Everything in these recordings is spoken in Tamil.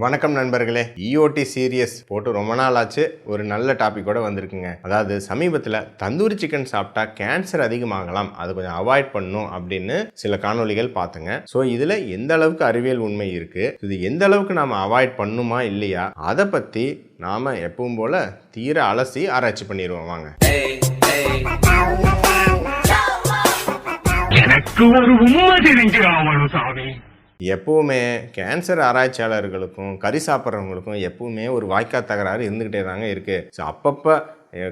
வணக்கம் நண்பர்களே. இஓடி சீரியஸ் போட்டு ரொம்ப நாள் ஆச்சு. ஒரு நல்ல டாபிக்கோட வந்திருக்குங்க. அதாவது சமீபத்தில் தந்தூரி சிக்கன் சாப்பிட்டா கேன்சர் அதிகமாகலாம். அது கொஞ்சம் அவாய்ட் பண்ணும் அப்படின்னு சில காணொளிகள் பார்த்தேங்க. ஸோ இதில் எந்த அளவுக்கு அறிவியல் உண்மை இருக்கு? இது எந்த அளவுக்கு நாம் அவாய்ட் பண்ணுமா இல்லையா? அதை பற்றி நாம் எப்பவும் போல தீர அலசி ஆராய்ச்சி பண்ணிடுவோம் வாங்க. எனக்கு ஒரு உண்மை தெரிஞ்சு சாமி. எப்போவுமே கேன்சர் ஆராய்ச்சியாளர்களுக்கும் கறி சாப்பிட்றவங்களுக்கும் எப்போவுமே ஒரு வாய்க்கா தகராறு இருந்துக்கிட்டே தாங்க இருக்குது ஸோ அப்பப்போ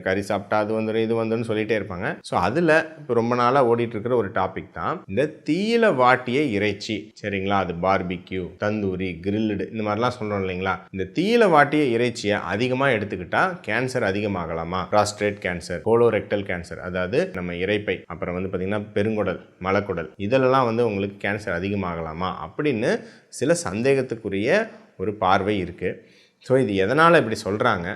கறி சாப்பிட்டா அது வந்துடும் இது வந்துடும் சொல்லிகிட்டே இருப்பாங்க. ஸோ அதில் இப்போ ரொம்ப நாளாக ஓடிட்டுருக்கிற ஒரு டாபிக் தான் இந்த தீயில வாட்டிய இறைச்சி. சரிங்களா? அது பார்பிக்யூ தந்தூரி கிரில்டு இந்த மாதிரிலாம் சொல்கிறோம் இல்லைங்களா? இந்த தீயில வாட்டிய இறைச்சியை அதிகமாக எடுத்துக்கிட்டால் கேன்சர் அதிகமாகலாமா? ப்ராஸ்ட்ரேட் கேன்சர் கோலோரெக்டல் கேன்சர் அதாவது நம்ம இறைப்பை அப்புறம் வந்து பார்த்திங்கன்னா பெருங்குடல் மலக்குடல் இதிலெல்லாம் வந்து உங்களுக்கு கேன்சர் அதிகமாகலாமா? அப்படின்னு சில சந்தேகத்துக்குரிய ஒரு பார்வை இருக்குது ஸோ இது எதனால் இப்படி சொல்கிறாங்க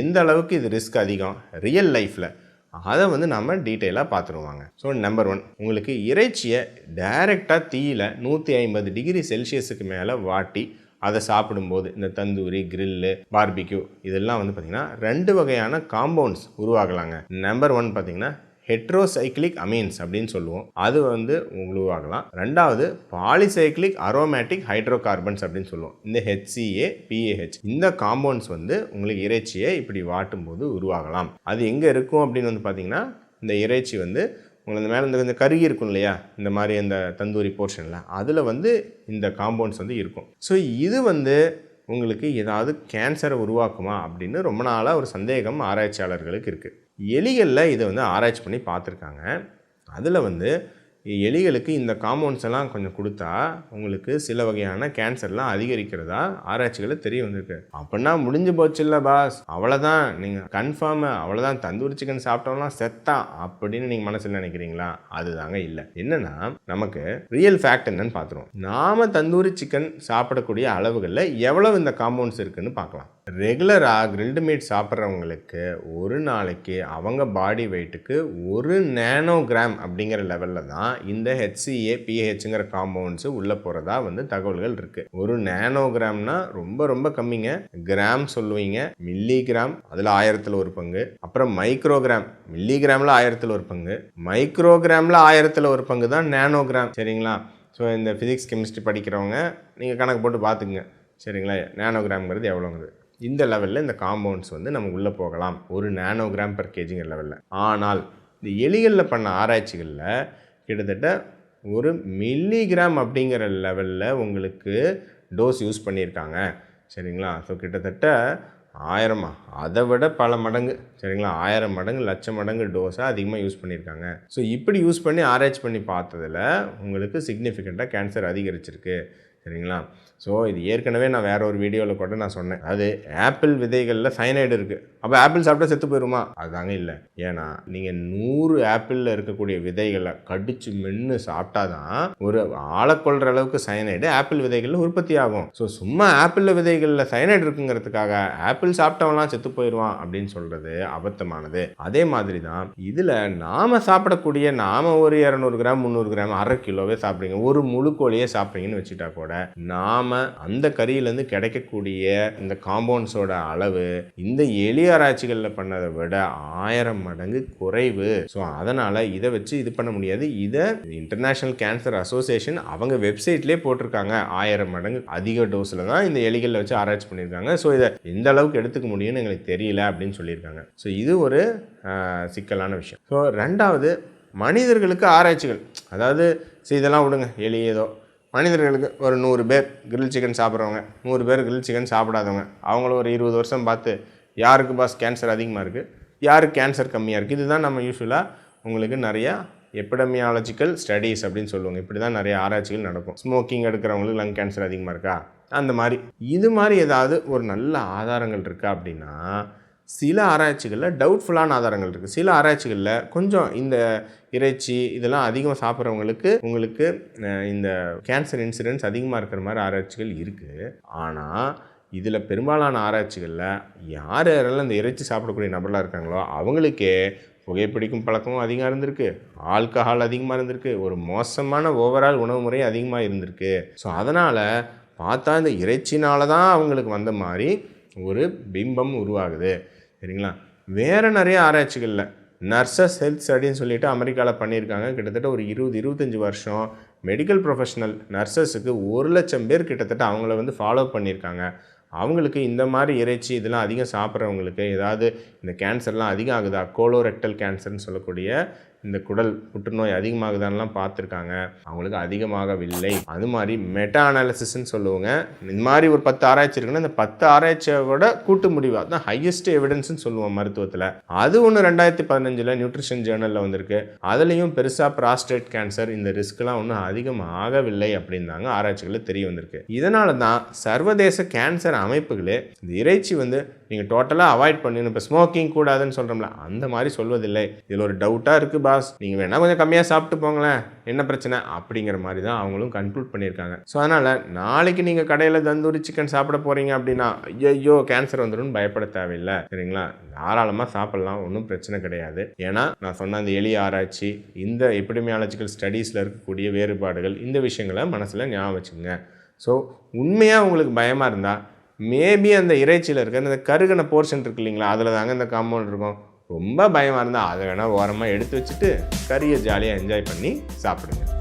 எந்த அளவுக்கு இது ரிஸ்க் அதிகம்? ரியல் லைஃப்பில் அதை வந்து நம்ம டீட்டெயிலாக பார்த்துருவாங்க ஸோ நம்பர் ஒன் உங்களுக்கு இறைச்சியை டைரெக்டாக தீயில் நூற்றி ஐம்பது டிகிரி செல்சியஸுக்கு மேலே வாட்டி அதை சாப்பிடும்போது இந்த தந்தூரி கிரில்லு பார்பிக்யூ இதெல்லாம் வந்து பார்த்திங்கன்னா ரெண்டு வகையான காம்பவுண்ட்ஸ் உருவாகலாங்க. நம்பர் ஒன் பார்த்திங்கன்னா ஹெட்ரோசைக்ளிக் அமீன்ஸ் அப்படின்னு சொல்லுவோம். அது வந்து உருவாகலாம். ரெண்டாவது பாலிசைக்ளிக் அரோமேட்டிக் ஹைட்ரோ கார்பன்ஸ் அப்படின்னு சொல்லுவோம். இந்த ஹெச்சிஏ பிஏஹெச் இந்த காம்பவுண்ட்ஸ் வந்து உங்களுக்கு இறைச்சியை இப்படி வாட்டும் போது உருவாகலாம். அது எங்கே இருக்கும் அப்படின்னு வந்து பார்த்தீங்கன்னா இந்த இறைச்சி வந்து உங்களுக்கு அந்த மேலே இந்த இந்த கருகி இருக்கும் இல்லையா? இந்த மாதிரி அந்த தந்தூரி போர்ஷனில் அதில் வந்து இந்த காம்பவுண்ட்ஸ் வந்து இருக்கும். ஸோ இது வந்து உங்களுக்கு ஏதாவது கேன்சரை உருவாக்குமா அப்படின்னு ரொம்ப நாளாக ஒரு சந்தேகம் ஆராய்ச்சியாளர்களுக்கு இருக்குது எலிகளில் இதை வந்து ஆராய்ச்சி பண்ணி பார்த்துருக்காங்க. அதில் வந்து எலிகளுக்கு இந்த காம்பவுண்ட்ஸ் எல்லாம் கொஞ்சம் கொடுத்தா உங்களுக்கு சில வகையான கேன்சர்லாம் அதிகரிக்கிறதா ஆராய்ச்சிகளை தெரிய வந்திருக்கு. அப்படின்னா முடிஞ்சு போச்சு இல்லை பாஸ். அவ்வளோதான் நீங்கள் கன்ஃபார்மு அவ்வளோதான் தந்தூரி சிக்கன் சாப்பிட்டோம்லாம் செத்தான் அப்படின்னு நீங்கள் மனசில் நினைக்கிறீங்களா? அதுதாங்க இல்லை. என்னன்னா நமக்கு ரியல் ஃபேக்ட் என்னன்னு பார்த்துருவோம் நாம தந்தூரி சிக்கன் சாப்பிடக்கூடிய அளவுகளில் எவ்வளவு இந்த காம்பவுண்ட்ஸ் இருக்குன்னு பார்க்கலாம் ரெகுலராக கிரில்டு மீட் சாப்பிட்றவங்களுக்கு ஒரு நாளைக்கு அவங்க பாடி வெயிட்டுக்கு ஒரு நேனோகிராம் அப்படிங்கிற லெவலில் தான் இந்த ஹெச்சிஏ பிஹெச்ங்கிற காம்பவுண்ட்ஸு உள்ளே போகிறதா வந்து தகவல்கள் இருக்குது ஒரு நேனோகிராம்னா ரொம்ப ரொம்ப கம்மிங்க. கிராம் சொல்லுவீங்க மில்லிகிராம் அதில் ஆயிரத்தில் ஒரு பங்கு. அப்புறம் மைக்ரோகிராம் மில்லிகிராமில் ஆயிரத்தில் ஒரு பங்கு. மைக்ரோகிராமில் ஆயிரத்தில் ஒரு பங்கு தான் நேனோகிராம் சரிங்களா? ஸோ இந்த ஃபிசிக்ஸ் கெமிஸ்ட்ரி படிக்கிறவங்க நீங்கள் கணக்கு போட்டு பார்த்துக்குங்க சரிங்களா? நேனோகிராம்ங்கிறது எவ்வளோங்கிறது இந்த லெவலில் இந்த காம்பவுண்ட்ஸ் வந்து நமக்கு உள்ளே போகலாம். ஒரு நேனோகிராம் பர் கேஜிங்கிற லெவலில் ஆனால் இந்த எலிகளில் பண்ண ஆராய்ச்சிகளில் கிட்டத்தட்ட ஒரு மில்லிகிராம் அப்படிங்கிற லெவலில் உங்களுக்கு டோஸ் யூஸ் பண்ணியிருக்காங்க. சரிங்களா? ஸோ கிட்டத்தட்ட ஆயிரமா அதை விட பல மடங்கு சரிங்களா? ஆயிரம் மடங்கு லட்சம் மடங்கு டோஸாக அதிகமாக யூஸ் பண்ணியிருக்காங்க. ஸோ இப்படி யூஸ் பண்ணி ஆராய்ச்சி பண்ணி பார்த்ததில் உங்களுக்கு சிக்னிஃபிகண்ட்டாக கேன்சர் அதிகரிச்சிருக்கு. சரிங்களா? ஸோ இது ஏற்கனவே நான் வேற ஒரு வீடியோவில் கூட நான் சொன்னேன். அது ஆப்பிள் விதைகளில் சைனைடு இருக்குது அப்போ ஆப்பிள் சாப்பிட்டா செத்து போயிருமா? அதுதாங்க இல்லை. ஏன்னா நீங்கள் நூறு ஆப்பிளில் இருக்கக்கூடிய விதைகளை கடிச்சு மென்று சாப்பிட்டா தான் ஒரு ஆளை கொள்கிற அளவுக்கு சைனைடு ஆப்பிள் விதைகளில் உற்பத்தி ஆகும். ஸோ சும்மா ஆப்பிள் விதைகளில் சைனைடு இருக்குங்கிறதுக்காக ஆப்பிள் சாப்பிட்டவன்லாம் செத்து போயிடுவான் அப்படின்னு சொல்கிறது அபத்தமானது. அதே மாதிரி தான் இதில் நாம் சாப்பிடக்கூடிய நாம் ஒரு இரநூறு கிராம் முந்நூறு கிராம் அரை கிலோவே சாப்பிட்றீங்க ஒரு முழு கோழியே சாப்பிட்றீங்கன்னு வச்சுட்டா கூட நாம் அந்த கறியிலேருந்து கிடைக்கக்கூடிய இந்த காம்பவுண்ட்ஸோட அளவு இந்த எலி ஆராய்ச்சிகளில் பண்ணதை விட ஆயிரம் மடங்கு குறைவு. ஸோ அதனால் இதை வச்சு இது பண்ண முடியாது. இதை இன்டர்நேஷ்னல் கேன்சர் அசோசியேஷன் அவங்க வெப்சைட்லேயே போட்டிருக்காங்க. ஆயிரம் மடங்கு அதிக டோஸில் தான் இந்த எலிகளில் வச்சு ஆராய்ச்சி பண்ணியிருக்காங்க. ஸோ இதை எந்த அளவுக்கு எடுத்துக்க முடியும்னு எங்களுக்கு தெரியல அப்படின்னு சொல்லியிருக்காங்க. ஸோ இது ஒரு சிக்கலான விஷயம். ஸோ ரெண்டாவது மனிதர்களுக்கு ஆராய்ச்சிகள். அதாவது ஸோ இதெல்லாம் விடுங்க. எலி ஏதோ மனிதர்களுக்கு ஒரு நூறு பேர் கிரில் சிக்கன் சாப்பிட்றவங்க நூறு பேர் கிரில் சிக்கன் சாப்பிடாதவங்க அவங்களும் ஒரு இருபது வருஷம் பார்த்து யாருக்கு பாஸ் கேன்சர் அதிகமாக இருக்குது யாருக்கு கேன்சர் கம்மியாக இருக்குது இதுதான் நம்ம யூஸ்வலாக உங்களுக்கு நிறையா எப்படமியாலஜிக்கல் ஸ்டடீஸ் அப்படின்னு சொல்லுவாங்க. இப்படி தான் நிறைய ஆராய்ச்சிகள் நடக்கும். ஸ்மோக்கிங் எடுக்கிறவங்களுக்கு லங் கேன்சர் அதிகமாக இருக்கா? அந்த மாதிரி. இது மாதிரி ஏதாவது ஒரு நல்ல ஆதாரங்கள் இருக்கா அப்படின்னா சில ஆராய்ச்சிகளில் டவுட்ஃபுல்லான ஆதாரங்கள் இருக்குது சில ஆராய்ச்சிகளில் கொஞ்சம் இந்த இறைச்சி இதெல்லாம் அதிகமாக சாப்பிட்றவங்களுக்கு உங்களுக்கு இந்த கேன்சர் இன்சூரன்ஸ் அதிகமாக இருக்கிற மாதிரி ஆராய்ச்சிகள் இருக்குது ஆனால் இதில் பெரும்பாலான ஆராய்ச்சிகளில் யார் யாரெல்லாம் இந்த இறைச்சி சாப்பிடக்கூடிய நபர்களாக இருக்காங்களோ அவங்களுக்கே புகைப்பிடிக்கும் பழக்கமும் அதிகமாக இருந்திருக்கு. ஆல்கஹால் அதிகமாக இருந்திருக்கு. ஒரு மோசமான ஓவரால் உணவு முறை அதிகமாக இருந்திருக்கு. ஸோ அதனால் பார்த்தா இந்த இறைச்சினால தான் அவங்களுக்கு வந்த மாதிரி ஒரு பிம்பம் உருவாகுது. சரிங்களா? வேறு நிறைய ஆராய்ச்சிகளில் நர்சஸ் ஹெல்த் ஸ்டடின்னு சொல்லிட்டு அமெரிக்காவில் பண்ணியிருக்காங்க. கிட்டத்தட்ட ஒரு இருபது இருபத்தஞ்சி வருஷம் மெடிக்கல் ப்ரொஃபஷனல் நர்சஸுக்கு ஒரு லட்சம் பேர் கிட்டத்தட்ட அவங்கள வந்து ஃபாலோ பண்ணியிருக்காங்க. அவங்களுக்கு இந்த மாதிரி இறைச்சி இதெல்லாம் அதிகம் சாப்பிட்றவங்களுக்கு ஏதாவது இந்த கேன்சர்லாம் அதிகம் ஆகுதா? கோலோரெக்டல் கேன்சர்னு சொல்லக்கூடிய இந்த குடல் புற்றுநோய் அதிகமாகுதான்லாம் பார்த்துருக்காங்க. அவங்களுக்கு அதிகமாகவில்லை. அது மாதிரி மெட்டா அனாலிசிஸ்ன்னு சொல்லுவாங்க. இந்த மாதிரி ஒரு பத்து ஆராய்ச்சி இருக்குன்னா இந்த பத்து ஆராய்ச்சியோட கூட்டு முடிவு. அதுதான் ஹையஸ்ட் எவிடன்ஸ்னு சொல்லுவோம் மருத்துவத்தில். அது ஒன்று ரெண்டாயிரத்தி பதினஞ்சில் நியூட்ரிஷன் ஜேர்னலில் வந்திருக்கு. அதுலேயும் பெருசாக ப்ராஸ்டேட் கேன்சர் இந்த ரிஸ்க்லாம் ஒன்றும் அதிகம் ஆகவில்லை அப்படின்னாங்க ஆராய்ச்சிகளில் தெரிய வந்திருக்கு. இதனால தான் சர்வதேச கேன்சர் அமைப்புகளே இந்த இறைச்சி வந்து நீங்கள் டோட்டலாக அவாய்ட் பண்ணணும் இப்போ ஸ்மோக்கிங் கூடாதுன்னு சொல்கிறோம்ல அந்த மாதிரி சொல்வதில்லை. இதில் ஒரு டவுட்டாக இருக்குது பாஸ் நீங்கள் வேணால் கொஞ்சம் கம்மியாக சாப்பிட்டு போங்களேன். என்ன பிரச்சனை? அப்படிங்கிற மாதிரி தான் அவங்களும் கன்க்ளூட் பண்ணியிருக்காங்க. ஸோ அதனால் நாளைக்கு நீங்கள் கடையில் தந்தூரி சிக்கன் சாப்பிட போகிறீங்க அப்படின்னா ஐயோ கேன்சர் வந்துடும் பயப்பட தேவையில்லை. சரிங்களா? தாராளமாக சாப்பிட்லாம். ஒன்றும் பிரச்சனை கிடையாது. ஏன்னா நான் சொன்ன அந்த எளிய ஆராய்ச்சி இந்த எபிடமியாலஜிக்கல் ஸ்டடீஸில் இருக்கக்கூடிய வேறுபாடுகள் இந்த விஷயங்களை மனசில் ஞாபகம் வச்சுக்கோங்க. ஸோ உண்மையாக உங்களுக்கு பயமாக இருந்தால் மேபி அந்த இறைச்சியில் இருக்க அந்த கருகின போர்ஷன் இருக்கு இல்லைங்களா? அதில் தாங்க இந்த காம்பவுண்ட் இருக்கும். ரொம்ப பயமாக இருந்தால் அதை வேணால் ஓரமாக எடுத்து வச்சுட்டு கறியை ஜாலியாக என்ஜாய் பண்ணி சாப்பிடுங்க.